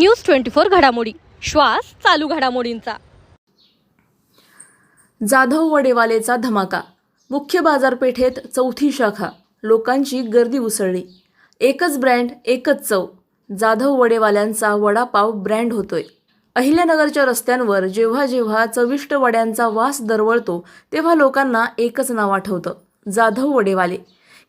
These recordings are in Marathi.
न्यूज ट्वेंटी फोर घडामोडी. श्वास चालू घडामोडींचा. जाधव वडेवालेचा धमाका. मुख्य बाजारपेठेत चौथी शाखा. लोकांची गर्दी उसळली. एकच ब्रँड एकच चव. जाधव वडेवाल्यांचा वडापाव ब्रँड होतोय. अहिल्यानगरच्या रस्त्यांवर जेव्हा जेव्हा चविष्ट वड्यांचा वास दरवळतो तेव्हा लोकांना एकच नाव आठवतं जाधव वडेवाले.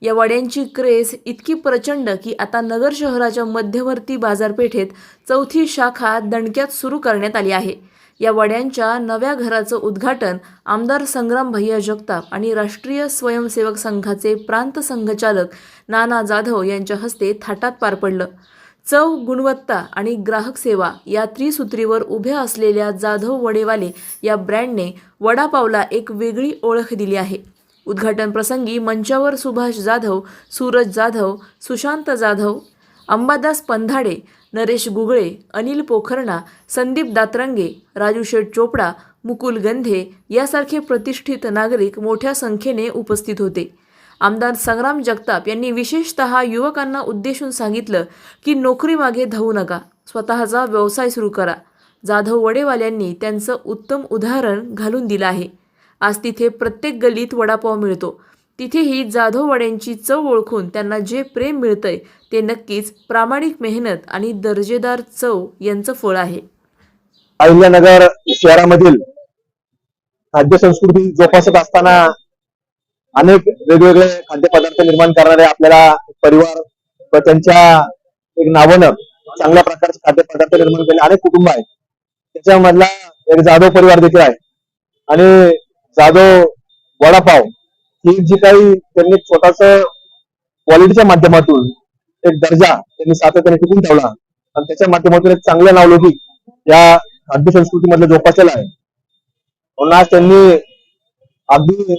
या वड्यांची क्रेज इतकी प्रचंड की आता नगर शहराच्या मध्यवर्ती बाजारपेठेत चौथी शाखा दणक्यात सुरू करण्यात आली आहे. या वड्यांच्या नव्या घराचं उद्घाटन आमदार संग्राम भैया जगताप आणि राष्ट्रीय स्वयंसेवक संघाचे प्रांत संघचालक नाना जाधव यांच्या हस्ते थाटात पार पडलं. चव गुणवत्ता आणि ग्राहक सेवा या त्रिसूत्रीवर उभ्या असलेल्या जाधव वडेवाले या ब्रँडने वडापावला एक वेगळी ओळख दिली आहे. उद्घाटन प्रसंगी मंचावर सुभाष जाधव सूरज जाधव सुशांत जाधव अंबादास पंधाडे नरेश गुगळे अनिल पोखरणा संदीप दातरंगे राजू शेठ चोपडा मुकुल गंधे यासारखे प्रतिष्ठित नागरिक मोठ्या संख्येने उपस्थित होते. आमदार संग्राम जगताप यांनी विशेषतः युवकांना उद्देशून सांगितलं की नोकरीमागे धावू नका स्वतःचा व्यवसाय सुरू करा. जाधव वडेवाल्यांनी त्यांचं उत्तम उदाहरण घालून दिलं आहे. आज तिथे प्रत्येक गल्लीत वडापाव मिळतो. तिथेही जाधव वड्यांची चव ओळखून त्यांना जे प्रेम मिळतंय ते नक्कीच प्रामाणिक मेहनत आणि दर्जेदार चव यांचं फळ आहे. अहिल्यानगर शहरामधील खाद्य संस्कृती जोपासत असताना अनेक वेगवेगळे खाद्यपदार्थ निर्माण करणारे आपल्याला परिवार व त्यांच्या एक नावानं चांगल्या प्रकारचे खाद्यपदार्थ निर्माण केले. अनेक कुटुंब आहेत. त्याच्यामधला एक जाधव परिवार देखील आहे. आणि जाधव वडापाव ही जी काही त्यांनी छोटास क्वालिटीच्या माध्यमातून एक दर्जा त्यांनी सातत्याने टिकून ठेवला आणि त्याच्या माध्यमातून एक चांगलं नावलौकिक या खाद्य संस्कृतीमधलं जोपासलेलं आहे. म्हणून आज त्यांनी अगदी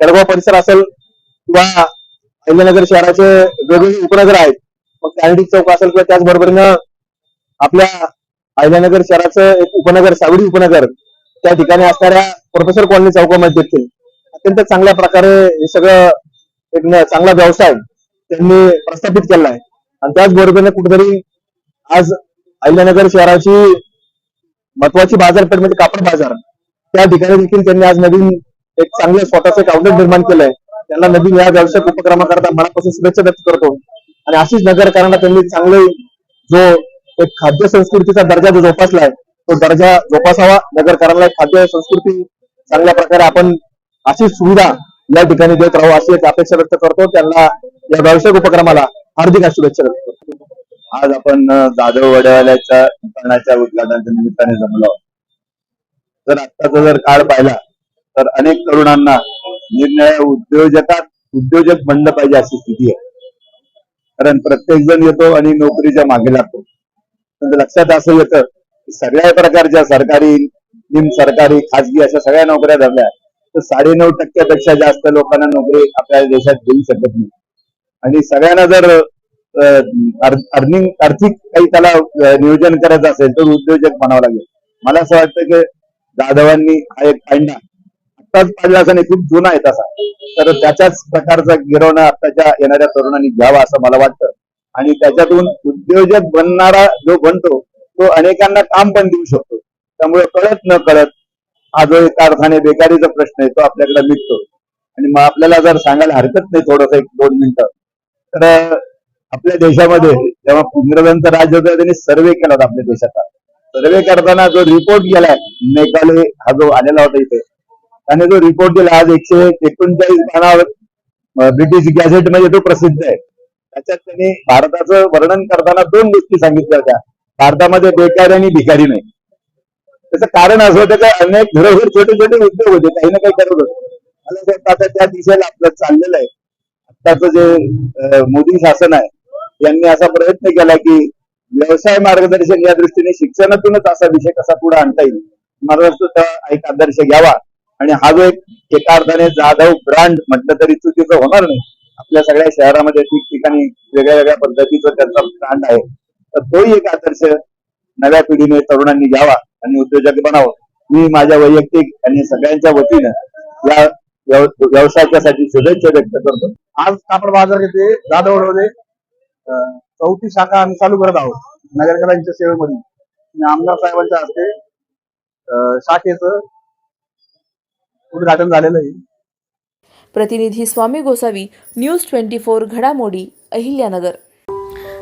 केळगाव परिसर असेल किंवा अहिल्यानगर शहराचे वेगवेगळे उपनगर आहेत मग कॅनडी चौक असेल किंवा त्याचबरोबरीनं आपल्या अहिल्यानगर शहराचं एक उपनगर सावडी उपनगर त्या ठिकाणी असणाऱ्या प्रोफेसर कॉलनी चौकामध्ये देखील अत्यंत चांगल्या प्रकारे हे सगळं एक चांगला व्यवसाय त्यांनी प्रस्थापित केला आहे. आणि त्याचबरोबरीने कुठेतरी आज अहिल्यानगर शहराची महत्वाची बाजारपेठ म्हणजे कापड बाजार त्या ठिकाणी देखील त्यांनी आज नवीन एक चांगलं स्वतःचं एक आउटलेट निर्माण केलंय. त्यांना नवीन या व्यावसायिक उपक्रमाकरता मनापासून शुभेच्छा व्यक्त करतो. आणि अशीच नगरकरांना त्यांनी चांगले जो एक खाद्य संस्कृतीचा दर्जा जो जोपासलाय तो दर्जा जोपासावा. नगरकरांना एक खाद्य संस्कृती चांगल्या प्रकारे आपण अशी सुविधा या ठिकाणी देत राहू अशी एक अपेक्षा व्यक्त करतो. त्यांना या व्यावसायिक उपक्रमाला हार्दिक शुभेच्छा व्यक्त करतो. आज आपण जाधव वडेवाल्याच्या दुकानाच्या उद्घाटनाच्या निमित्ताने जमलो जर आत्ताचा जर काळ पाहिला तर अनेक तरुणांना निर्णय उद्योजकात उद्योजक बनलं पाहिजे अशी स्थिती आहे. कारण प्रत्येक जण येतो आणि नोकरीच्या मागे लागतो. पण लक्षात असं येतं की सगळ्या प्रकारच्या सरकारी निम सरकारी खाजगी अशा सगळ्या नोकऱ्या धरल्या. तर साडेनऊ टक्क्यापेक्षा जास्त लोकांना नोकरी आपल्या देशात देऊ शकत नाही. आणि सगळ्यांना जर अर्निंग आर्थिक काही त्याला नियोजन करायचं असेल तर उद्योजक म्हणावं लागेल. मला असं वाटतं की जाधवांनी हा एक फायदा. आत्ताच पाहिला असा नाही खूप जुना आहे तसा. तर त्याच्याच प्रकारचा गिरवणं आत्ताच्या येणाऱ्या तरुणांनी घ्यावा असं मला वाटतं. आणि त्याच्यातून उद्योजक बनणारा जो बनतो तो अनेकांना काम पण देऊ शकतो. त्यामुळे कळत न कळत हा जो एक अर्थाने बेकारीचा प्रश्न आहे तो आपल्याकडे निघतो. आणि मग आपल्याला जर सांगायला हरकत नाही थोडस एक दोन मिनिटं तर आपल्या देशामध्ये जेव्हा इंग्रजांचं राज्य होतं त्यांनी सर्वे केला होता आपल्या देशाचा. सर्वे करताना जो रिपोर्ट गेलाय मेकाले हा जो आलेला होता इथे त्याने जो रिपोर्ट दिला आज एकशे एकोणचाळीस पानावर ब्रिटिश गॅझेटमध्ये तो प्रसिद्ध आहे. त्याच्यात त्यांनी भारताचं वर्णन करताना दोन गोष्टी सांगितल्या होत्या. भारतामध्ये बेकारी आणि भिकारी नाही. त्याचं कारण असं होतं की अनेक घरोघर छोटे छोटे उद्योग होते काही ना काही करत होते. मला वाटतं आता त्या दिशेला आपलं चाललेलं आहे. आत्ताचं जे मोदी शासन आहे यांनी असा प्रयत्न केला की व्यवसाय मार्गदर्शन या दृष्टीने शिक्षणातूनच असा विषय कसा पुढे आणता येईल? मला वाटतं त्या एक आदर्श घ्यावा. आणि हा जो एक एका अर्थाने जाधव ब्रँड म्हटलं तरी चुकीचं होणार नाही. आपल्या सगळ्या शहरामध्ये ठिकठिकाणी वेगळ्या वेगळ्या पद्धतीचं त्यांचा ब्रँड आहे. तर तोही एक आदर्श नव्या पिढीने तरुणांनी घ्यावा. आणि उद्योजक बनावं. मी माझ्या वैयक्तिक आणि सगळ्यांच्या वतीनं या व्यवसायासाठी शुभेच्छा व्यक्त करतो. आज कापड बाजार येथे जाधव रोडे. चौथी शाखा आम्ही चालू करत आहोत. नगरकरांच्या सेवेमध्ये. आणि आमदार साहेबांच्या हस्ते अं, शाखेचं उद्घाटन झालेलं आहे. प्रतिनिधी Swami Gosavi news twenty four घडामोडी अहिल्यानगर.